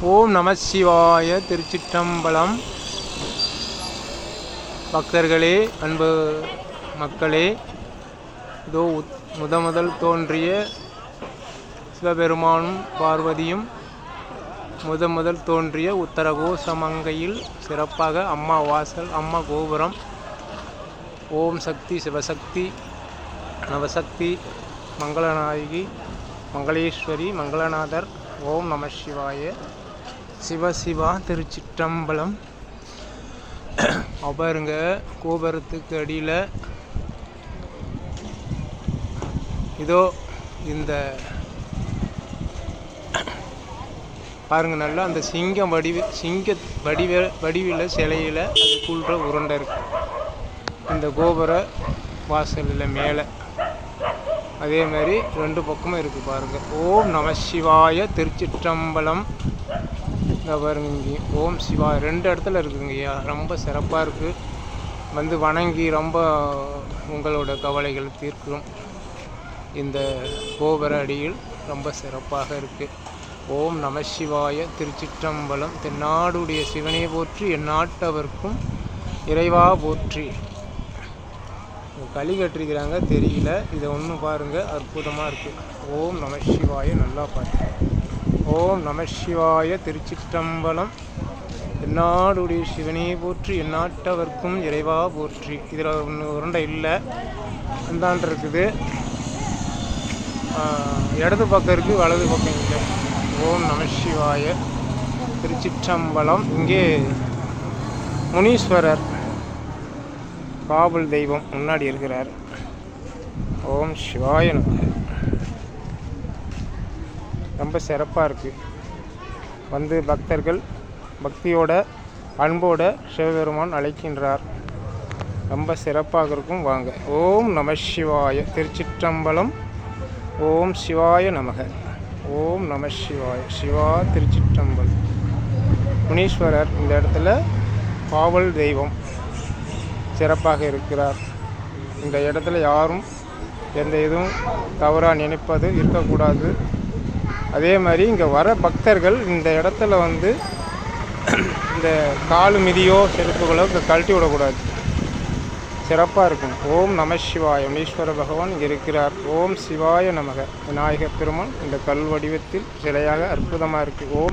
ஓம் நம சிவாய திருச்சிற்றம்பலம். பக்தர்களே அன்பு மக்களே இதோ உத்- முத முதல் தோன்றிய சிவபெருமானும் பார்வதியும் முத முதல் தோன்றிய உத்தரகோசமங்கையில் சிறப்பாக அம்மா வாசல் அம்மா கோபுரம் ஓம் சக்தி சிவசக்தி நவசக்தி மங்களநாயகி மங்களேஸ்வரி மங்களநாதர் ஓம் நம சிவாய சிவசிவா திருச்சிற்றம்பலம். பாருங்க கோபுரத்துக்கு அடியில் இதோ இந்த பாருங்க நல்லா அந்த சிங்கம் வடிவு சிங்க வடிவ வடிவில் சிலையில் அதுக்குள்ள உருண்டை இருக்கு. இந்த கோபுர வாசலில் மேலே. அதே மாதிரி ரெண்டு பக்கமும் இருக்குது பாருங்கள் ஓம் நம சிவாய திருச்சிற்றம்பலம். இந்த பாருங்க இங்கே ஓம் சிவா. ரெண்டு இடத்துல இருக்குங்கய்யா ரொம்ப சிறப்பாக இருக்குது வந்து வணங்கி ரொம்ப உங்களோட கவலைகள் தீர்க்கும். இந்த கோபுர அடியில் ரொம்ப சிறப்பாக இருக்குது ஓம் நம சிவாய திருச்சிற்றம்பலம். தென்னாடுடைய சிவனே போற்றி எந்நாட்டவர்க்கும் இறைவா போற்றி. களி கட்டிருக்கிறாங்க தெரியல. இதை ஒன்று பாருங்கள் அற்புதமாக இருக்குது ஓம் நம சிவாய நல்லா பார்த்து ஓம் நம சிவாய திருச்சிற்றம்பலம். என்னாடுடைய சிவனே போற்றி எந்நாட்டவர்க்கும் இறைவா போற்றி. இதில் ஒன்று உருண்டை இல்லை. அந்தாண்டு இருக்குது. இடது பக்கம் இருக்குது வலது பக்கம் இல்லை. ஓம் நம சிவாய திருச்சிற்றம்பலம். இங்கே முனீஸ்வரர் காவல் தெய்வம் முன்னாடி இருக்கிறார். ஓம் சிவாய நமக்கு ரொம்ப சிறப்பாக இருக்குது வந்து பக்தர்கள் பக்தியோட அன்போட சிவபெருமான் அழைக்கின்றார். ரொம்ப சிறப்பாக இருக்கும் வாங்க. ஓம் நம சிவாய திருச்சிற்றம்பலம். ஓம் சிவாய நமக. ஓம் நம சிவாய. சிவா திருச்சிற்றம்பலம். முனீஸ்வரர் இந்த இடத்துல பாவல் தெய்வம் சிறப்பாக இருக்கிறார். இந்த இடத்துல யாரும் எந்த இதுவும் தவறாக நினைப்பது இருக்கக்கூடாது. அதே மாதிரி இங்கே வர பக்தர்கள் இந்த இடத்துல வந்து இந்த காலு மிதியோ செருப்புகளோ இங்கே கழட்டி விடக்கூடாது. சிறப்பாக இருக்கும். ஓம் நம சிவாய. ஈஸ்வர பகவான் இங்கே இருக்கிறார். ஓம் சிவாய நமக. விநாயகர் பெருமான் இந்த கல் வடிவத்தில் சிலையாக அற்புதமாக இருக்குது ஓம்